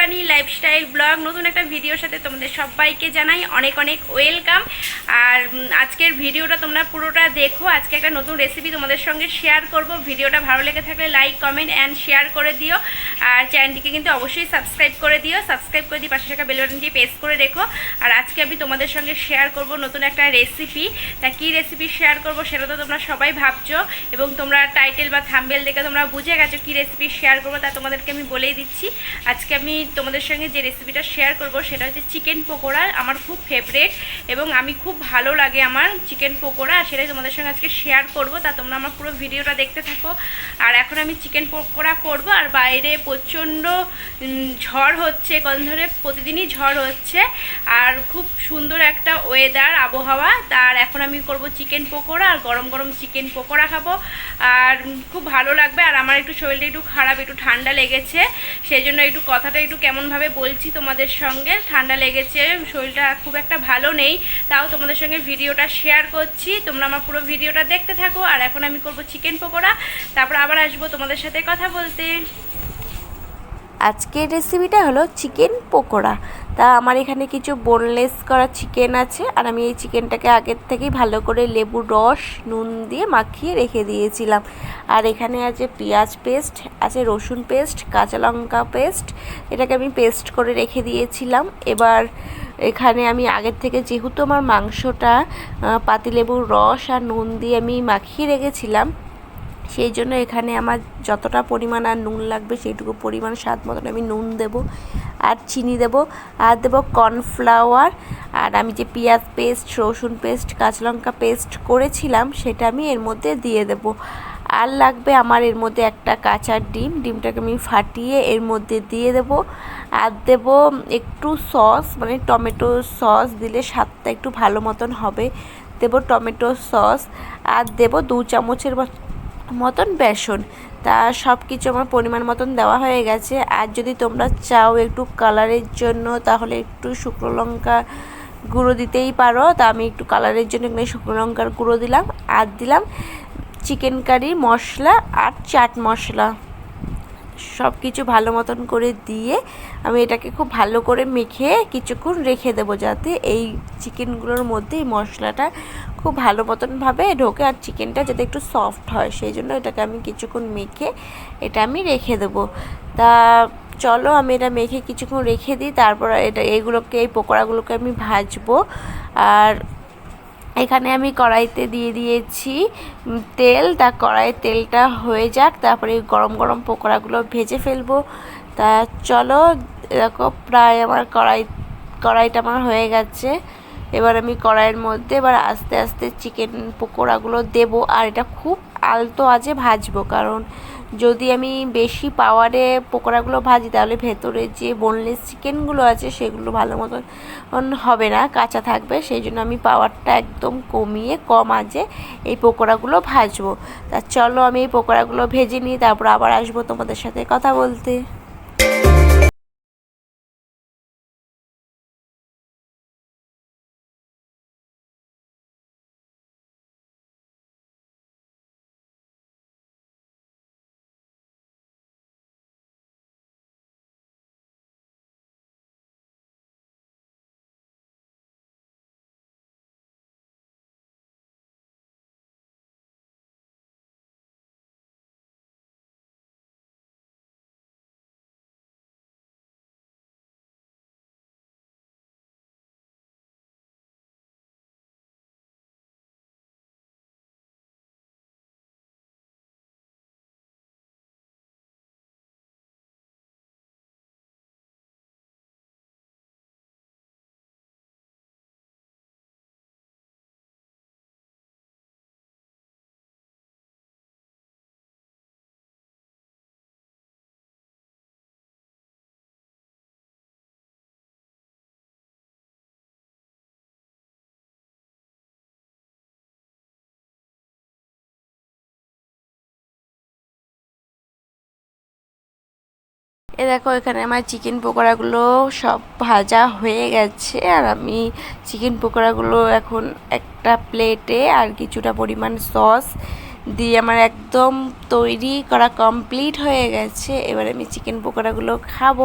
Shivani lifestyle blog নতুন একটা ভিডিওর সাথে তোমাদের সবাইকে জানাই অনেক অনেক ওয়েলকাম আর আজকের ভিডিওটা তোমরা পুরোটা দেখো। আজকে একটা নতুন রেসিপি তোমাদের সঙ্গে শেয়ার করব। ভিডিওটা ভালো লেগে থাকলে লাইক কমেন্ট অ্যান্ড শেয়ার করে দিও। আর চ্যানেলটিকে কিন্তু অবশ্যই সাবস্ক্রাইব করে দিও। সাবস্ক্রাইব করে দিয়ে পাশে থাকা বেল বাটনটি প্রেস করে রেখো। আর আজকে আমি তোমাদের সঙ্গে শেয়ার করব নতুন একটা রেসিপি তা কী রেসিপি শেয়ার করব সেটা তো তোমরা সবাই ভাবছ এবং তোমরা টাইটেল বা থাম্বেল দেখে তোমরা বুঝে গেছো কী রেসিপি শেয়ার করব তা তোমাদেরকে আমি বলেই দিচ্ছি। আজকে আমি তোমাদের সঙ্গে যে রেসিপিটা শেয়ার করব, সেটা হচ্ছে চিকেন পকোড়া, আমার খুব ফেভারেট এবং আমি খুব ভালো লাগে আমার চিকেন পকোড়া, আর সেটাই তোমাদের সঙ্গে আজকে শেয়ার করব। তা তোমরা আমার পুরো ভিডিওটা দেখতে থাকো। আর এখন আমি চিকেন পকোড়া করব, আর বাইরে প্রচণ্ড ঝড় হচ্ছে, কদিন ধরে প্রতিদিনই ঝড় হচ্ছে, আর খুব সুন্দর একটা ওয়েদার আবহাওয়া। তার এখন আমি করব চিকেন পকোড়া, আর গরম গরম চিকেন পকোড়া খাব। আর খুব ভালো লাগবে, আর আমার একটু শরীরটা একটু খারাপ, একটু ঠান্ডা লেগেছে, সেই জন্য একটু কথাটা একটু কেমনভাবে বলছি তোমাদের সঙ্গে? ঠান্ডা লেগেছে, শরীরটা খুব একটা ভালো নেই, তাও তোমাদের সঙ্গে ভিডিওটা শেয়ার করছি। তোমরা আমার পুরো ভিডিওটা দেখতে থাকো, আর এখন আমি করব চিকেন পকোড়া। তারপর আবার আসব তোমাদের সাথে কথা বলতে। আজকের রেসিপিটা হলো চিকেন পকোড়া। তা আমার এখানে কিছু বোনলেস করা চিকেন আছে, আর আমি এই চিকেনটাকে আগের থেকেই ভালো করে লেবুর রস, নুন দিয়ে মাখিয়ে রেখে দিয়েছিলাম। আর এখানে আছে পেঁয়াজ পেস্ট আছে রসুন পেস্ট কাঁচা লঙ্কা পেস্ট এটাকে আমি পেস্ট করে রেখে দিয়েছিলাম। এবার এখানে আমি আগের থেকে যেহেতু আমার মাংসটা পাতিলেবুর রস আর নুন দিয়ে আমি মাখিয়ে রেখেছিলাম, সেই জন্য এখানে আমার যতটা পরিমাণ আর নুন লাগবে সেইটুকু পরিমাণ স্বাদ মতন আমি নুন দেব আর চিনি দেব। আর দেব কর্নফ্লাওয়ার। আর আমি যে পেঁয়াজ পেস্ট, রসুন পেস্ট, কাঁচা লঙ্কা পেস্ট করেছিলাম, সেটা আমি এর মধ্যে দিয়ে দেব। আর লাগবে আমার এর মধ্যে একটা কাঁচা ডিম। ডিমটাকে আমি ফাটিয়ে এর মধ্যে দিয়ে দেব। আর দেব একটু সস মানে টমেটো সস দিলে স্বাদটা একটু ভালো মতন হবে। দেব টমেটো সস আর দেব দু চামচের মত- মতন বেসন। তা সব কিছু আমার পরিমাণ মতন দেওয়া হয়ে গেছে। আর যদি তোমরা চাও একটু কালারের জন্য, তাহলে একটু শুকনো লঙ্কা গুঁড়ো দিতেই পারো। তা আমি একটু কালারের জন্য শুকনো লঙ্কার গুঁড়ো দিলাম, আর দিলাম চিকেন কারি, মশলা আর চাট মশলা। সব কিছু ভালো মতন করে দিয়ে আমি এটাকে খুব ভালো করে মেখে কিছুক্ষণ রেখে দেবো যাতে এই চিকেনগুলোর মধ্যে এই মশলাটা খুব ভালো মতনভাবে ঢোকে আর চিকেনটা যাতে একটু সফট হয়। সেই জন্য এটাকে আমি কিছুক্ষণ মেখে এটা আমি রেখে দেবো। তা চলো আমি এটা মেখে কিছুক্ষণ রেখে দিই, তারপর এটা এইগুলোকে এই পকোড়াগুলোকে আমি ভাজবো। আর এখানে আমি কড়াইতে দিয়ে দিয়েছি তেল। তা কড়াইয়ের তেলটা হয়ে যাক, তারপরে গরম গরম পকোড়াগুলো ভেজে ফেলব। তা চলো, দেখো প্রায় আমার কড়াই, কড়াইটা আমার হয়ে গেছে। এবার আমি কড়াইয়ের মধ্যে এবার আস্তে আস্তে চিকেন পকোড়াগুলো দেবো, আর এটা খুব আলতো আজে ভাজবো, কারণ যদি আমি বেশি পাওয়ারে পকোড়াগুলো ভাজি, তাহলে ভেতরে যে বোনলেস চিকেনগুলো আছে, সেগুলো ভালো মতন হবে না, কাঁচা থাকবে। সেই জন্য আমি পাওয়ারটা একদম কমিয়ে কম আজে এই পকোড়াগুলো ভাজবো। তা চলো আমি এই পকোড়াগুলো ভেজে নিই, তারপর আবার আসব তোমাদের সাথে কথা বলতে। এ দেখো, এখানে আমার চিকেন পকোড়াগুলো সব ভাজা হয়ে গেছে। আর আমি চিকেন পকোড়াগুলো এখন একটা প্লেটে আর কিছুটা পরিমাণ সস দিয়ে আমার একদম তৈরি করা কমপ্লিট হয়ে গেছে। এবার আমি চিকেন পকোড়াগুলো খাব।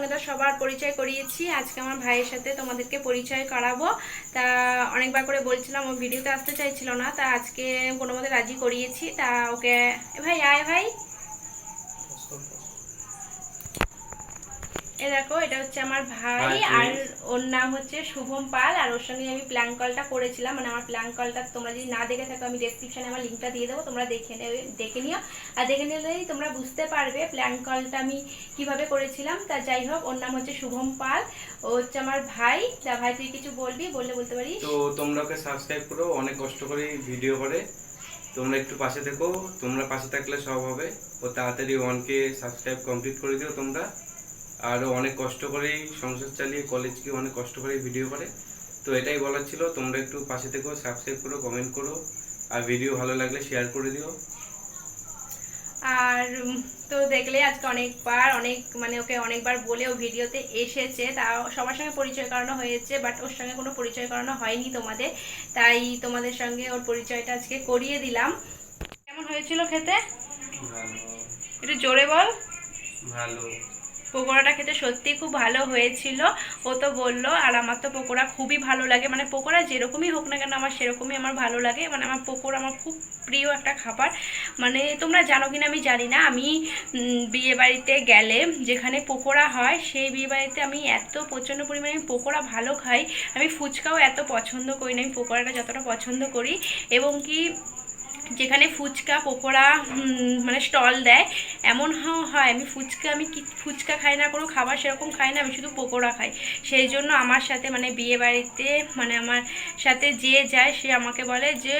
সঙ্গে তো সবার পরিচয় করিয়েছি। আজকে আমার ভাইয়ের সাথে তোমাদেরকে পরিচয় করাবো। তা অনেকবার করে বলছিলাম, ও ভিডিওতে আসতে চাইছিল না, তা আজকে কোনো মতে রাজি করিয়েছি। তা ওকে ভাই, আয় ভাই। এ দেখো এটা হচ্ছে আমার ভাই আর ওর নাম হচ্ছে শুভম পাল আর ওর সঙ্গে আমি প্ল্যান কলটা করেছিলাম। মানে আমার প্ল্যান কলটা তোমরা যদি না দেখে থাকো আমি ডেসক্রিপশনে আমার লিঙ্কটা দিয়ে দেবো তোমরা দেখে নেবে দেখে নিও। আর দেখে নিলেই তোমরা বুঝতে পারবে প্ল্যান কলটা আমি কীভাবে করেছিলাম। তা যাই হোক ওর নাম হচ্ছে শুভম পাল ও হচ্ছে আমার ভাই। তা ভাই তুই কিছু বলবি? বললে বলতে পারিস? তো তোমরা ওকে সাবস্ক্রাইব করো অনেক কষ্ট করে ভিডিও করে। তোমরা একটু পাশে থেকো তোমরা পাশে থাকলে সব হবে। ও তাড়াতাড়ি ওয়ানকে সাবস্ক্রাইব কমপ্লিট করে দিও তোমরা। আর ও অনেক কষ্ট করেই সংসার চালিয়ে কলেজ গিয়ে অনেক কষ্ট করে ভিডিও করে। তো এটাই বলার ছিল তোমরা একটু পাশে থেকো সাবস্ক্রাইব করো কমেন্ট করো আর ভিডিও ভালো লাগলে শেয়ার করে দিও। আর তো দেখলে আজকে অনেকবার অনেক মানে ওকে অনেকবার বলে ও ভিডিওতে এসেছে তা সবার সঙ্গে পরিচয় করানো হয়েছে বাট ওর সঙ্গে কোনো পরিচয় করানো হয়নি তোমাদের তাই তোমাদের সঙ্গে ওর পরিচয়টা আজকে করিয়ে দিলাম। কেমন হয়েছিল খেতে? ভালো। একটু জোরে বল। ভালো। পকোড়াটা খেতে সত্যিই খুব ভালো হয়েছিল। ও তো বলল, আর আমার তো পকোড়া খুবই ভালো লাগে। মানে পকোড়া যেরকমই হোক না কেন, আমার সেরকমই আমার ভালো লাগে। মানে আমার পকোড়া আমার খুব প্রিয় একটা খাবার। মানে তোমরা জানো কিনা আমি জানি না। আমি বিয়ে বাড়িতে গেলে যেখানে পকোড়া হয়, সেই বিয়ে বাড়িতে আমি এত প্রচণ্ড পরিমাণে পকোড়া ভালো খাই। আমি ফুচকাও এত পছন্দ করি না। আমি পকোড়াটা যতটা পছন্দ করি। এবং কি যেখানে ফুচকা, পকোড়া মানে স্টল দেয়, এমন হয়, আমি ফুচকা, আমি কি, ফুচকা খাই না, কোনো খাবার সেরকম খাই না, আমি শুধু পকোড়া খাই। সেই জন্য আমার সাথে মানে বিয়ে বাড়িতে মানে আমার সাথে যে যায়, সে আমাকে বলে যে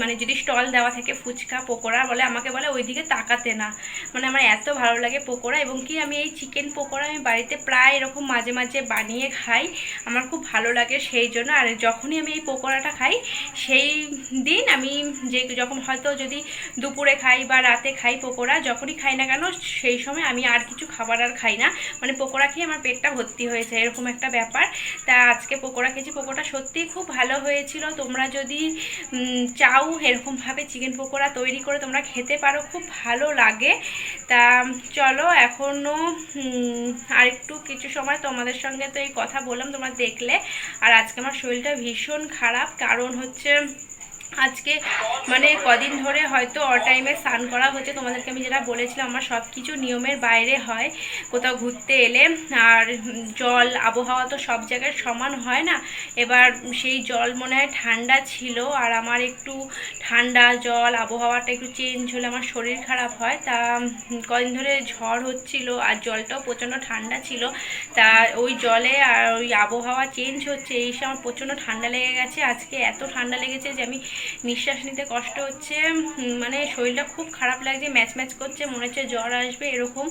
মানে যদি স্টল দেওয়া থাকে ফুচকা, পকোড়া বলে, আমাকে বলে ওইদিকে তাকাতে না। মানে আমার এত ভালো লাগে পকোড়া এবং কি আমি এই চিকেন পকোড়া আমি বাড়িতে প্রায় এরকম মাঝে মাঝে বানিয়ে খাই, আমার খুব ভালো লাগে সেই জন্য। আর যখনই আমি এই পকোড়াটা খাই, সেই দিন আমি যে, যখন হয়তো যদি দুপুরে খাই বা রাতে খাই পকোড়া, যখনই খাই না কেন সেই সময় আমি আর কিছু খাবার আর খাই না। মানে পকোড়া খেয়ে আমার পেটটা ভর্তি হয়েছে, এরকম একটা ব্যাপার। তা আজকে পকোড়া খেয়েছি। পকোড়া সত্যিই খুব ভালো হয়েছিল। তোমরা যদি চাও এরকমভাবে চিকেন পকোড়া তৈরি করে তোমরা খেতে পারো, খুব ভালো লাগে। তা চলো এখনও আর একটু কিছু সময় তোমাদের সঙ্গে তো এই কথা বললাম তোমরা দেখলে। আর আজকে আমার শরীরটা ভীষণ খারাপ। কারণ হচ্ছে আজকে মানে কদিন ধরে হয়তো অ টাইমে স্নান করা হচ্ছে। তোমাদেরকে আমি যেটা বলেছিলাম, আমার সব কিছু নিয়মের বাইরে হয়। কোথাও ঘুরতে এলে, আর জল, আবহাওয়া তো সব জায়গায় সমান হয় না। এবার সেই জল মনে হয় ঠান্ডা ছিল, আর আমার একটু ঠান্ডা জল, আবহাওয়াটা একটু চেঞ্জ হলে আমার শরীর খারাপ হয়। তা, কদিন ধরে ঝড় হচ্ছিল, আর জলটাও প্রচণ্ড ঠান্ডা ছিল। তা, ওই জলে আর ওই আবহাওয়া চেঞ্জ হচ্ছে, এই সময় আমার প্রচণ্ড ঠান্ডা লেগে গেছে। আজকে এত ঠান্ডা লেগেছে যে আমি নিঃশ্বাস নিতে কষ্ট হচ্ছে মানে শরীরটা খুব খারাপ লাগছে, ম্যাচ ম্যাচ করছে, মনে হচ্ছে জ্বর আসবে, এরকম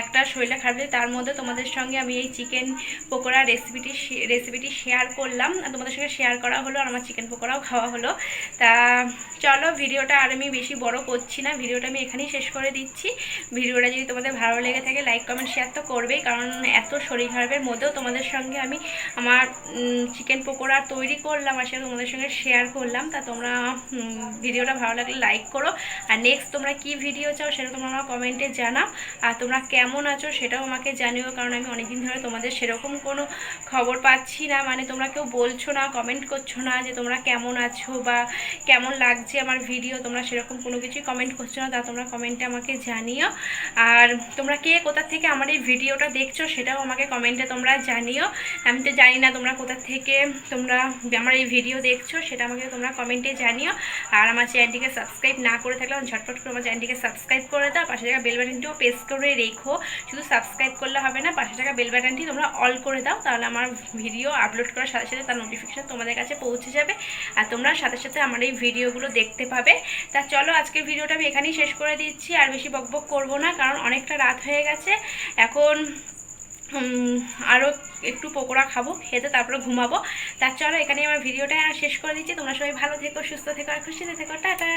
একটা শরীরটা খারাপ লাগছে। তার মধ্যে তোমাদের সঙ্গে আমি এই চিকেন পকোড়া রেসিপিটি রেসিপিটি শেয়ার করলাম। তোমাদের সঙ্গে শেয়ার করা হলো আর আমার চিকেন পকোড়াও খাওয়া হলো। তা চলো ভিডিওটা আর আমি বেশি বড় করছি না, ভিডিওটা আমি এখানেই শেষ করে দিচ্ছি। ভিডিওটা যদি তোমাদের ভালো লেগে থাকে লাইক কমেন্ট শেয়ার তো করবেই, কারণ এত শরীর খারাপের মধ্যেও তোমাদের সঙ্গে আমি আমার চিকেন পকোড়া তৈরি করলাম, আর সেটা তোমাদের সঙ্গে শেয়ার করলাম। তা তোমরা ভিডিওটা ভালো লাগলে লাইক করো। আর নেক্সট তোমরা কি ভিডিও চাও সেটা তোমরা আমার কমেন্টে জানাও। আর তোমরা কেমন আছো সেটাও আমাকে জানিও, কারণ আমি অনেকদিন ধরে তোমাদের সেরকম কোনো খবর পাচ্ছি না। মানে তোমরা কেউ বলছো না কমেন্ট করছ না যে তোমরা কেমন আছো বা কেমন লাগছে আমার ভিডিও তোমরা সেরকম কোনো কিছুই কমেন্ট করছ না, তা তোমরা কমেন্টে আমাকে জানিও। আর তোমরা কে কোথা থেকে আমার এই ভিডিওটা দেখছ সেটাও আমাকে কমেন্টে তোমরা জানিও। আমি তো জানি না তোমরা কোথা থেকে তোমরা আমার এই ভিডিও দেখছ, সেটা আমাকে তোমরা কমেন্টে জানিও। আর আমার চ্যানেলটিকে সাবস্ক্রাইব না করে থাকলে ঝটপট করে আমার চ্যানেলটিকে সাবস্ক্রাইব করে দাও। পাশে থাকা বেল বাটনটিও প্রেস করে রেখো। শুধু সাবস্ক্রাইব করলে হবে না, পাশে থাকা বেল বাটনটি তোমরা অল করে দাও, তাহলে আমার ভিডিও আপলোড করার সাথে সাথে তার নোটিফিকেশান তোমাদের কাছে পৌঁছে যাবে। আর তোমরা সাথে সাথে আমার এই ভিডিওগুলো দেখতে পাবে। তা চলো আজকের ভিডিওটা আমি এখানেই শেষ করে দিচ্ছি। আর বেশি বকবক করব না, কারণ অনেকটা রাত হয়ে গেছে। এখন আরও একটু পকোড়া খাব খেতে তারপরে ঘুমাবো। তার চলো এখানে আমার ভিডিওটা শেষ করে দিচ্ছি। তোমরা সবাই ভালো থেকো, সুস্থ থেকো, আর খুশিতে থেকো। টাটা!